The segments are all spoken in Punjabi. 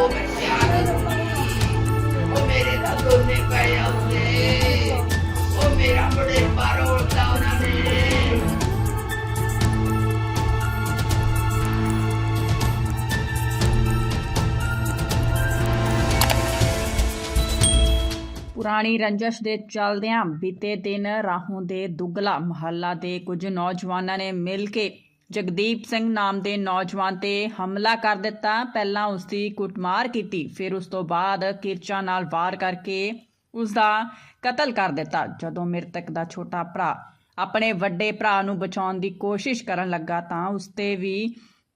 ਉਹ ਮੇਰੇ ਦਾ ਦੋਨੇ ਪਏ ਆਉਂਦੇ ਉਹ ਮੇਰਾ ਬੜੇ ਪਾਰੋਲਦਾ ਉਹਨਾਂ ਨੇ ਪੁਰਾਣੀ ਰੰਜਸ਼ ਦੇ ਚੱਲਦਿਆਂ ਬੀਤੇ ਦਿਨ ਰਾਹੋਂ ਦੇ ਦੁੱਗਲਾ ਮਹੱਲਾ ਦੇ ਕੁਝ ਨੌਜਵਾਨਾਂ ਨੇ ਮਿਲ ਕੇ ਜਗਦੀਪ ਸਿੰਘ ਨਾਮ ਦੇ ਨੌਜਵਾਨ ਤੇ ਹਮਲਾ ਕਰ ਦਿੱਤਾ। ਪਹਿਲਾਂ ਉਸ ਦੀ ਕੁੱਟਮਾਰ ਕੀਤੀ, ਫਿਰ ਉਸ ਤੋਂ ਬਾਅਦ ਕਿਰਚਾਂ ਨਾਲ ਵਾਰ ਕਰਕੇ ਉਸ ਦਾ ਕਤਲ ਕਰ ਦਿੱਤਾ। ਜਦੋਂ ਮ੍ਰਿਤਕ ਦਾ ਛੋਟਾ ਭਰਾ ਆਪਣੇ ਵੱਡੇ ਭਰਾ ਨੂੰ ਬਚਾਉਣ ਦੀ ਕੋਸ਼ਿਸ਼ ਕਰਨ ਲੱਗਾ ਤਾਂ ਉਸ ਤੇ ਵੀ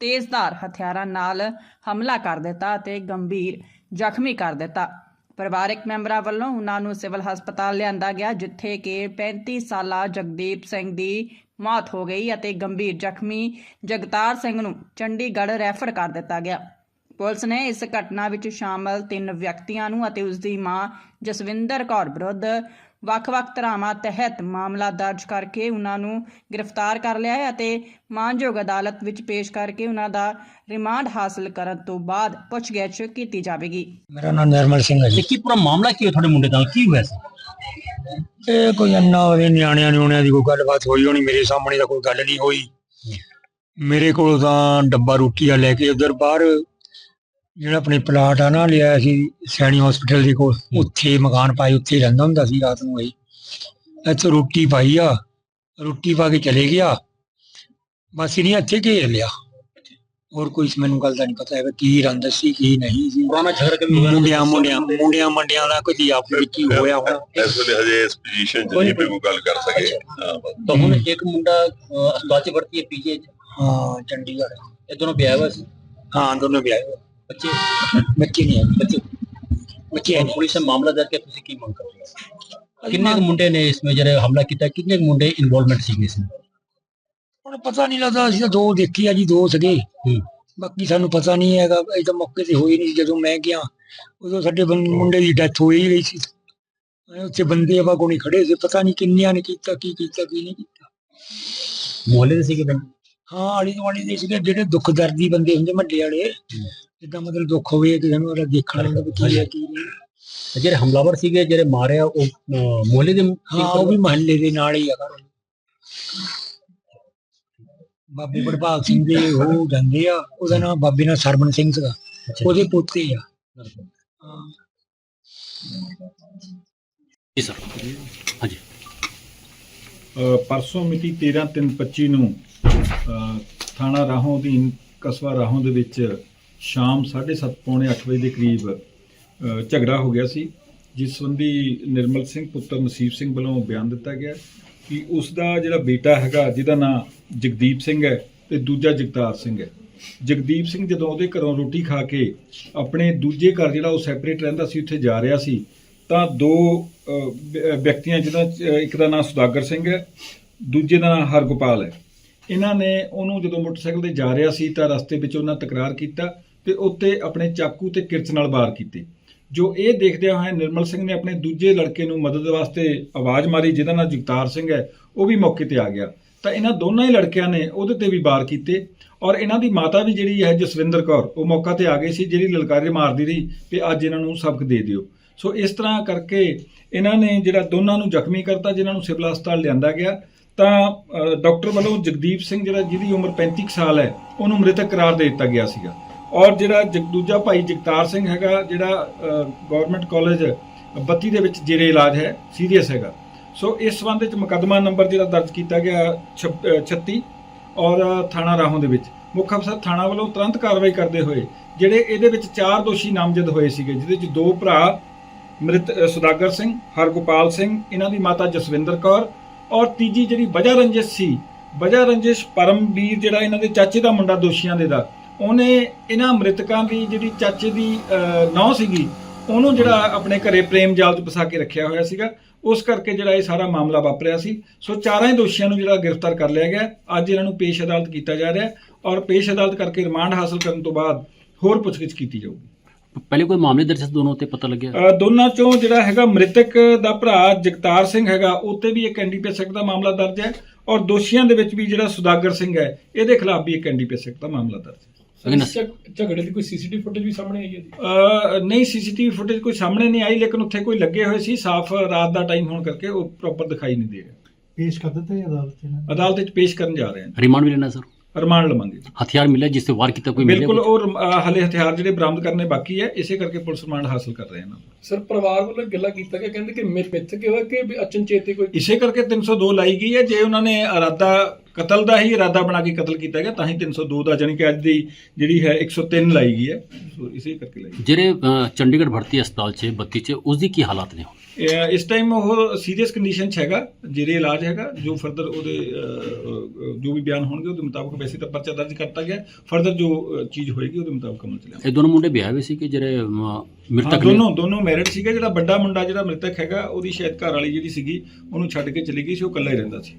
ਤੇਜ਼ਧਾਰ ਹਥਿਆਰਾਂ ਨਾਲ ਹਮਲਾ ਕਰ ਦਿੱਤਾ ਅਤੇ ਗੰਭੀਰ ਜ਼ਖਮੀ ਕਰ ਦਿੱਤਾ। ਪਰਿਵਾਰਕ ਮੈਂਬਰਾਂ ਵੱਲੋਂ ਉਹਨਾਂ ਨੂੰ ਸਿਵਲ ਹਸਪਤਾਲ ਲਿਆਂਦਾ ਗਿਆ, ਜਿੱਥੇ ਕਿ 35 ਸਾਲਾ ਜਗਦੀਪ ਸਿੰਘ ਦੀ ਮੌਤ ਹੋ ਗਈ ਅਤੇ ਗੰਭੀਰ ਜ਼ਖਮੀ ਜਗਤਾਰ ਸਿੰਘ ਨੂੰ ਚੰਡੀਗੜ੍ਹ ਰੈਫਰ ਕਰ ਦਿੱਤਾ ਗਿਆ। ਪੁਲਿਸ ਨੇ ਇਸ ਘਟਨਾ ਵਿੱਚ ਸ਼ਾਮਲ ਤਿੰਨ ਵਿਅਕਤੀਆਂ ਨੂੰ ਅਤੇ ਉਸ ਦੀ ਮਾਂ ਜਸਵਿੰਦਰ ਕੌਰ ਵਿਰੁੱਧ ਵੱਖ-ਵੱਖ ਧਾਰਾਵਾਂ ਤਹਿਤ ਮਾਮਲਾ ਦਰਜ ਕਰਕੇ ਉਹਨਾਂ ਨੂੰ ਗ੍ਰਿਫਤਾਰ ਕਰ ਲਿਆ ਹੈ ਅਤੇ ਮਾਨਯੋਗ ਅਦਾਲਤ ਵਿੱਚ ਪੇਸ਼ ਕਰਕੇ ਉਹਨਾਂ ਦਾ ਰਿਮਾਂਡ ਹਾਸਲ ਕਰਨ ਤੋਂ ਬਾਅਦ ਪੁੱਛਗਿੱਛ ਕੀਤੀ ਜਾਵੇਗੀ। ਮੇਰਾ ਨਾਮ ਨਿਰਮਲ ਸਿੰਘ ਹੈ ਜੀ। ਕੀ ਪੂਰਾ ਮਾਮਲਾ ਕੀ ਹੋਇਆ ਤੁਹਾਡੇ ਮੁੰਡੇ ਨਾਲ ਕੀ ਹੋਇਆ ਸੀ? ਇਹ ਕੋਈ ਅੰਨਾ ਉਹਦੇ ਨਿਆਣਿਆਂ ਨਿਆਣਿਆਂ ਦੀ ਕੋਈ ਗੱਲਬਾਤ ਹੋਈ ਹੋਣੀ ਮੇਰੇ ਸਾਹਮਣੇ ਤਾਂ ਕੋਈ ਗੱਲ ਨਹੀਂ ਹੋਈ। ਮੇਰੇ ਕੋਲ ਤਾਂ ਡੱਬਾ ਰੋਟੀ ਆ ਲੈ ਕੇ ਉਧਰ ਬਾਹਰ ਜਿਹੜਾ ਆਪਣੇ ਪਲਾਟ ਆ ਨਾ ਲਿਆ ਸੀ ਸੈਣੀ ਹਸਪੀਟਲ ਦੇ ਕੋਲ। ਉੱਥੇ ਮਕਾਨ ਪਾਈ ਉੱਥੇ ਰਹਿੰਦਾ ਹੁੰਦਾ ਸੀ ਰਾਤ ਨੂੰ ਇਹ। ਇੱਥੇ ਰੋਟੀ ਪਾਈ ਆ ਰੋਟੀ ਪਾ ਕੇ ਚਲੇ ਗਿਆ। ਬਸ ਇਹਨੇ ਇੱਥੇ ਘੇਰ ਲਿਆ। ਹੋਰ ਕੋਈ ਇਸ ਮੈਨੂੰ ਗੱਲ ਦਾ ਨਹੀਂ ਪਤਾ ਹੈ ਕੀ ਰੰਦਸ ਸੀ ਕੀ ਨਹੀਂ ਸੀ। ਪੁਰਾਣਾ ਝਗੜਾ ਕਦੇ ਮੁੰਡਿਆਂ ਮੁੰਡਿਆਂ ਮੁੰਡਿਆਂ ਮੰਡਿਆਂ ਦਾ ਕੋਈ ਆਪਸ ਵਿੱਚ ਕੀ ਹੋਇਆ ਹੋਣਾ। ਇਸ ਵੇਲੇ ਹਜੇ ਇਸ ਪੋਜੀਸ਼ਨ 'ਚ ਨਹੀਂ ਕੋਈ ਗੱਲ ਕਰ ਸਕੇ। ਤਾਂ ਹੁਣ ਇੱਕ ਮੁੰਡਾ ਹਸਪਤਾਲ 'ਚ ਵਰਤੀ ਹੈ ਪੀਜੇ 'ਚ। ਹਾਂ ਚੰਡੀਗੜ੍ਹ। ਇਹ ਦੋਨੋਂ ਵਿਆਹ ਹੋਇਆ ਸੀ? ਹਾਂ ਦੋਨੋਂ ਵਿਆਹ ਹੋਇਆ ਬੱਚੇ? ਬੱਚੇ ਨਹੀਂ ਹੈ ਬੱਚੇ। ਬੱਚੇ ਹੈ ਪੁਲਿਸ ਨੇ ਮਾਮਲਾ ਦਰਜ ਕਰਕੇ ਤੁਸੀਂ ਕੀ ਮੰਗ ਕਰਦੇ ਹੋ? ਕਿੰਨੇ ਮੁੰਡੇ ਨੇ ਇਸ ਵਿੱਚ ਜਿਹੜੇ ਹਮਲਾ ਕੀਤਾ? ਕਿੰਨੇ ਮੁੰਡੇ ਇਨਵੋਲਵਮੈਂਟ ਸੀਗੇ ਇਸ ਵਿੱਚ? ਹੁਣ ਪਤਾ ਨਹੀਂ ਲੱਗਦਾ ਅਸੀਂ ਤਾਂ ਦੋ ਦੇਖੀ ਆ ਜੀ ਦੋ ਸਗੇ। ਹੂੰ। ਬਾਕੀ ਸਾਨੂੰ ਪਤਾ ਨਹੀਂ ਹੈਗਾ ਇਹ ਤਾਂ ਮੌਕੇ ਤੇ ਹੋਈ ਨਹੀਂ ਜਦੋਂ ਮੈਂ ਗਿਆ। ਉਦੋਂ ਸਾਡੇ ਬੰ- ਮੁੰਡੇ ਦੀ ਡੈਥ ਹੋਈ ਹੀ ਗਈ ਸੀ। ਐਂ ਉੱਥੇ ਬੰਦੇ ਆਵਾ ਕੋਣੀ ਖੜੇ ਸੀ ਪਤਾ ਨਹੀਂ ਕਿੰਨਿਆਂ ਨੇ ਕੀਤਾ ਕੀ ਕੀਤਾ ਕੀ ਨਹੀਂ ਕੀਤਾ। ਮੁਹੱਲੇ ਦੇ ਸੀਗੇ ਬੰਦੇ? ਹਾਂ ਆਲੀ ਦੁਆਲੀ ਦੇ ਸੀਗੇ ਜਿਹੜੇ ਦੁੱਖ ਦਰਦੀ ਬੰਦੇ ਹੁੰਦੇ ਮੱਲੇ ਵਾਲੇ। ਜਿੱਦਾਂ ਮਤਲਬ ਦੁੱਖ ਹੋਵੇ ਕਿਸੇ ਨੂੰ ਉਹਦਾ ਦੇਖਣ ਵੀ ਕੀ ਹੈ ਕੀ ਨਹੀਂ। ਤੇ ਜਿਹੜੇ ਹਮਲਾਵਰ ਸੀਗੇ ਜਿਹੜੇ ਮਾਰਿਆ ਉਹ ਮੁਹੱਲੇ ਦੇ ਹਾਂ ਉਹ ਵੀ ਮਹੱਲੇ ਦੇ ਨਾਲ ਹੀ ਆ ਘਰ। ਬਾਬੇ ਬੜਭਾਗ ਸਿੰਘ ਦੇ ਉਹ ਜਾਂਦੇ ਆ ਉਹਦਾ ਨਾਮ ਬਾਬੇ ਨਾਲ ਸਰਵਣ ਸਿੰਘ ਸੀਗਾ। ਉਹਦੇ ਪੋਤੇ ਆ। ਜੀ ਸਰ। ਹਾਂਜੀ। ਅ, ਪਰਸੋਂ ਮਿਤੀ 13/3/25 ਨੂੰ ਅ, ਥਾਣਾ ਰਾਹੋਂ ਅਧੀਨ ਕਸਬਾ ਰਾਹੋਂ ਦੇ ਵਿੱਚ ਸ਼ਾਮ 7:30 ਪੌਣੇ 8 ਵਜੇ ਦੇ ਕਰੀਬ ਅ, ਝਗੜਾ ਹੋ ਗਿਆ ਸੀ ਜਿਸ ਸੰਬੰਧੀ ਨਿਰਮਲ ਸਿੰਘ ਪੁੱਤਰ ਨਸੀਬ ਸਿੰਘ ਵੱਲੋਂ ਬਿਆਨ ਦਿੱਤਾ ਗਿਆ। ਕਿ ਉਸ ਦਾ ਜਿਹੜਾ ਬੇਟਾ ਹੈਗਾ ਜਿਹਦਾ ਨਾਂ ਜਗਦੀਪ ਸਿੰਘ ਹੈ ਤੇ ਦੂਜਾ ਜਗਤਾਰ ਸਿੰਘ ਹੈ। ਜਗਦੀਪ ਸਿੰਘ ਜਦੋਂ ਉਹਦੇ ਘਰੋਂ ਰੋਟੀ ਖਾ ਕੇ ਆਪਣੇ ਦੂਜੇ ਘਰ ਜਿਹੜਾ ਉਹ ਸੈਪਰੇਟ ਰਹਿੰਦਾ ਸੀ ਉੱਥੇ ਜਾ ਰਿਹਾ ਸੀ ਤਾਂ ਦੋ ਵਿਅਕਤੀਆਂ ਜਿਹਨਾਂ 'ਚ, ਇੱਕ ਦਾ ਨਾਮ ਸੁਦਾਗਰ ਸਿੰਘ ਹੈ ਦੂਜੇ ਦਾ ਨਾਮ ਹਰਗੋਪਾਲ ਹੈ। ਇਹਨਾਂ ਨੇ ਉਹਨੂੰ ਜਦੋਂ ਮੋਟਰਸਾਈਕਲ ਤੇ ਜਾ ਰਿਹਾ ਸੀ ਤਾਂ ਰਸਤੇ ਵਿੱਚ ਉਹਨਾਂ ਤਕਰਾਰ ਕੀਤਾ ਤੇ ਉੱਤੇ ਆਪਣੇ ਚਾਕੂ ਤੇ ਕਿਰਚ ਨਾਲ ਵਾਰ ਕੀਤੇ। ਜੋ ਇਹ ਦੇਖਦਿਆਂ ਹੋਇਆ ਨਿਰਮਲ ਸਿੰਘ ਨੇ ਆਪਣੇ ਦੂਜੇ ਲੜਕੇ ਨੂੰ ਮਦਦ ਵਾਸਤੇ ਆਵਾਜ਼ ਮਾਰੀ ਜਿਹਦਾ ਨਾਮ ਜਗਤਾਰ ਸਿੰਘ ਹੈ ਉਹ ਵੀ ਮੌਕੇ ਤੇ ਆ ਗਿਆ। ਤਾਂ ਇਹਨਾਂ ਦੋਨਾਂ ਹੀ ਲੜਕਿਆਂ ਨੇ ਉਹਦੇ ਤੇ ਵੀ ਵਾਰ ਕੀਤੇ ਔਰ ਇਹਨਾਂ ਦੀ ਮਾਤਾ ਵੀ ਜਿਹੜੀ ਹੈ ਜਸਵਿੰਦਰ ਕੌਰ ਉਹ ਮੌਕਾ ਤੇ ਆ ਗਈ ਸੀ ਜਿਹੜੀ ਲਲਕਾਰੇ ਮਾਰਦੀ ਰਹੀ ਵੀ ਅੱਜ ਇਹਨਾਂ ਨੂੰ ਸਬਕ ਦੇ ਦਿਓ। ਸੋ ਇਸ ਤਰ੍ਹਾਂ ਕਰਕੇ ਇਹਨਾਂ ਨੇ ਜਿਹੜਾ ਦੋਨਾਂ ਨੂੰ ਜ਼ਖਮੀ ਕਰਤਾ ਜਿਨ੍ਹਾਂ ਨੂੰ ਸਿਵਲ ਹਸਪਤਾਲ ਲਿਆਂਦਾ ਗਿਆ ਤਾਂ ਅ, ਡਾਕਟਰ ਵੱਲੋਂ ਜਗਦੀਪ ਸਿੰਘ ਜਿਹੜਾ ਜਿਹਦੀ ਉਮਰ 35 ਕੁ ਸਾਲ ਹੈ ਉਹਨੂੰ ਮ੍ਰਿਤਕ ਕਰਾਰ ਦੇ ਦਿੱਤਾ ਗਿਆ ਸੀਗਾ। ਔਰ ਜਿਹੜਾ ਜਗ- ਦੂਜਾ ਭਾਈ ਜਗਤਾਰ ਸਿੰਘ ਹੈਗਾ, ਜਿਹੜਾ ਗਵਰਨਮੈਂਟ ਕਾਲਜ 32 ਦੇ ਵਿੱਚ ਜੇਰੇ ਇਲਾਜ ਹੈ ਸੀਰੀਅਸ ਹੈਗਾ। ਸੋ ਇਸ ਸੰਬੰਧ ਵਿੱਚ ਮੁਕੱਦਮਾ ਨੰਬਰ ਜਿਹੜਾ ਦਰਜ ਕੀਤਾ ਗਿਆ ਛਪ- 36 ਔਰ ਥਾਣਾ ਰਾਹੋਂ ਦੇ ਵਿੱਚ। ਮੁੱਖ ਅਫਸਰ ਥਾਣਾ ਵੱਲੋਂ ਤੁਰੰਤ ਕਾਰਵਾਈ ਕਰਦੇ ਹੋਏ, ਜਿਹੜੇ ਇਹਦੇ ਵਿੱਚ ਚਾਰ ਦੋਸ਼ੀ ਨਾਮਜ਼ਦ ਹੋਏ ਸੀਗੇ, ਜਿਹਦੇ ਵਿੱਚ ਦੋ ਭਰਾ, ਮ੍ਰਿਤ ਸੁਦਾਗਰ ਸਿੰਘ, ਹਰਗੋਪਾਲ ਸਿੰਘ, ਇਹਨਾਂ ਦੀ ਮਾਤਾ ਜਸਵਿੰਦਰ ਕੌਰ, ਔਰ ਤੀਜੀ ਜਿਹੜੀ ਵਜਾ ਰੰਜਿਸ਼ ਸੀ ਵਜਾ ਰੰਜਿਸ਼ ਪਰਮਵੀਰ ਜਿਹੜਾ ਇਹਨਾਂ ਦੇ ਚਾਚੇ ਦਾ ਮੁੰਡਾ ਦੋਸ਼ੀਆਂ ਦੇ ਦਾ ਉਹਨੇ ਇਹਨਾਂ ਮ੍ਰਿਤਕਾਂ ਦੀ ਜਿਹੜੀ ਚਾਚੇ ਦੀ ਨੌ ਸੀਗੀ ਉਹਨੂੰ ਜਿਹੜਾ ਆਪਣੇ ਘਰੇ ਪ੍ਰੇਮ ਜਾਲ 'ਚ ਫਸਾ ਕੇ ਰੱਖਿਆ ਹੋਇਆ ਸੀਗਾ। ਉਸ ਕਰਕੇ ਜਿਹੜਾ ਇਹ ਸਾਰਾ ਮਾਮਲਾ ਵਾਪਰਿਆ ਸੀ। ਸੋ ਚਾਰਾਂ ਹੀ ਦੋਸ਼ੀਆਂ ਨੂੰ ਜਿਹੜਾ ਗ੍ਰਿਫਤਾਰ ਕਰ ਲਿਆ ਗਿਆ। ਅੱਜ ਇਹਨਾਂ ਨੂੰ ਪੇਸ਼ ਅਦਾਲਤ ਕੀਤਾ ਜਾ ਰਿਹਾ ਔਰ ਪੇਸ਼ ਅਦਾਲਤ ਕਰਕੇ ਰਿਮਾਂਡ ਹਾਸਲ ਕਰਨ ਤੋਂ ਬਾਅਦ ਹੋਰ ਪੁੱਛਗਿੱਛ ਕੀਤੀ ਜਾਊਗੀ। ਪਹਿਲੇ ਕੋਈ ਮਾਮਲੇ ਦਰਜ ਦੋਨੋਂ ਤੇ ਪਤਾ ਲੱਗਿਆ? ਦੋਨਾਂ ਚੋਂ ਜਿਹੜਾ ਹੈਗਾ ਮ੍ਰਿਤਕ ਦਾ ਭਰਾ ਜਗਤਾਰ ਸਿੰਘ ਹੈਗਾ ਉੱਤੇ ਵੀ ਇੱਕ ਐਨਡੀਪੀਐਸ ਐਕਟ ਦਾ ਮਾਮਲਾ ਦਰਜ ਹੈ ਔਰ ਦੋਸ਼ੀਆਂ ਦੇ ਵਿੱਚ ਵੀ ਜਿਹੜਾ ਸੁਦਾਗਰ ਸਿੰਘ ਹੈ ਇਹਦੇ ਖਿਲਾਫ ਵੀ ਇੱਕ ਐਨਡੀਪੀਐਸ ਐਕਟ ਦਾ ਮਾਮਲਾ ਦਰਜ ਹੈ। ਲੇਕਿਨ ਇਸ ਝਗ- ਝਗੜੇ ਦੀ ਕੋਈ ਸੀਸੀਟੀਵੀ ਫੁਟੇਜ ਵੀ ਸਾਹਮਣੇ ਆਈ ਹੈ ਜੀ? ਅਹ ਨਹੀਂ ਸੀਸੀਟੀਵੀ ਫੁਟੇਜ ਕੋਈ ਸਾਹਮਣੇ ਨਹੀਂ ਆਈ ਲੇਕਿਨ ਉੱਥੇ ਕੋਈ ਲੱਗੇ ਹੋਏ ਸੀ ਸਾਫ਼ ਰਾਤ ਦਾ ਟਾਈਮ ਹੋਣ ਕਰਕੇ ਉਹ ਪ੍ਰੋਪਰ ਦਿਖਾਈ ਨਹੀਂ ਦੇ ਰਿਹਾ। ਪੇਸ਼ ਕਰ ਦਿੱਤਾ ਹੈ ਅਦਾਲਤ ਨੂੰ? ਅਦਾਲਤ ਵਿੱਚ ਪੇਸ਼ ਕਰਨ ਜਾ ਰਹੇ ਹਾਂ ਰਿਮਾਂਡ ਵੀ ਲੈਣਾ ਸਰ ਰਿਮਾਂਡ ਲਵਾਂਗੇ ਹਥਿਆਰ ਮਿਲਿਆ ਜਿਸ ਤੇ ਵਾਰ ਕੀਤਾ ਕੋਈ ਮਿਲਿਆ ਬਿਲਕੁਲ? ਉਹ ਰਮ- ਹਲੇ ਹਥਿਆਰ ਜਿਹੜੇ ਬਰਾਮਦ ਕਰਨੇ ਬਾਕੀ ਹੈ ਇਸੇ ਕਰਕੇ ਪੁਲਿਸ ਰਿਮਾਂਡ ਹਾਸਲ ਕਰ ਰਹੇ ਹਨ ਸਰ ਪਰਿਵਾਰ ਵੱਲੋਂ ਗੱਲਾਂ ਕੀਤਾ ਗਿਆ ਕਹਿੰਦੇ ਕਿ ਮਿੱਥ ਮਿੱਥ ਕੇ ਹੋਇਆ ਕਿ ਵੀ ਅਚਨਚੇਤੀ ਕੋਈ ਇਸੇ ਕਰਕੇ 302 ਲਾਈ ਗਈ ਹੈ ਜੇ ਉਹਨਾਂ ਨੇ ਇਰਾਦਾ ਕਤਲ ਦਾ ਹੀ ਇਰਾਦਾ ਬਣਾ ਕੇ ਕਤਲ ਕੀਤਾ ਗਿਆ ਤਾਂ ਹੀ 302 ਦਾ ਜਾਣੀ ਕਿ ਅੱਜ ਦੀ ਜਿਹੜੀ ਹੈ 103 ਲਾਈ ਗਈ ਹੈ ਸੋ ਇਸੇ ਕਰਕੇ ਲਾਈ ਗਈ। ਜਿਹੜੇ ਅ, ਚੰਡੀਗੜ੍ਹ ਭਰਤੀ ਹਸਪਤਾਲ 'ਚ 32 'ਚ ਉਸ ਦੀ ਕੀ ਹਾਲਾਤ ਨੇ ਇਸ ਟਾਈਮ ਉਹ ਸੀਰੀਅਸ ਕੰਡੀਸ਼ਨ 'ਚ ਹੈਗਾ ਜਿਹੜੇ ਇਲਾਜ ਹੈਗਾ ਜੋ ਫਰਦਰ ਉਹਦੇ ਜੋ ਵੀ ਬਿਆਨ ਹੋਣਗੇ ਉਹਦੇ ਮੁਤਾਬਕ ਵੈਸੇ ਤਾਂ ਪਰਚਾ ਦਰਜ ਕਰਤਾ ਗਿਆ। ਫਰਦਰ ਜੋ ਚੀਜ਼ ਹੋਏਗੀ ਉਹਦੇ ਮੁਤਾਬਕ ਅਮਲ ਚ ਇਹ ਦੋਨੋਂ ਮੁੰਡੇ ਵਿਆਹੇ ਹੋਏ ਸੀ ਕਿ ਜਿਹੜੇ ਮ੍ਰਿਤਕ ਨੇ? ਦੋਨੋਂ ਦੋਨੋਂ ਮੈਰਿਡ ਸੀਗੇ। ਜਿਹੜਾ ਵੱਡਾ ਮੁੰਡਾ ਜਿਹੜਾ ਮ੍ਰਿਤਕ ਹੈਗਾ ਉਹਦੀ ਸ਼ਾਇਦ ਘਰ ਵਾਲੀ ਜਿਹੜੀ ਸੀਗੀ ਉਹਨੂੰ ਛੱਡ ਕੇ ਚਲੀ ਗਈ ਸੀ ਉਹ ਇਕੱਲਾ ਹੀ ਰਹਿੰਦਾ ਸੀ।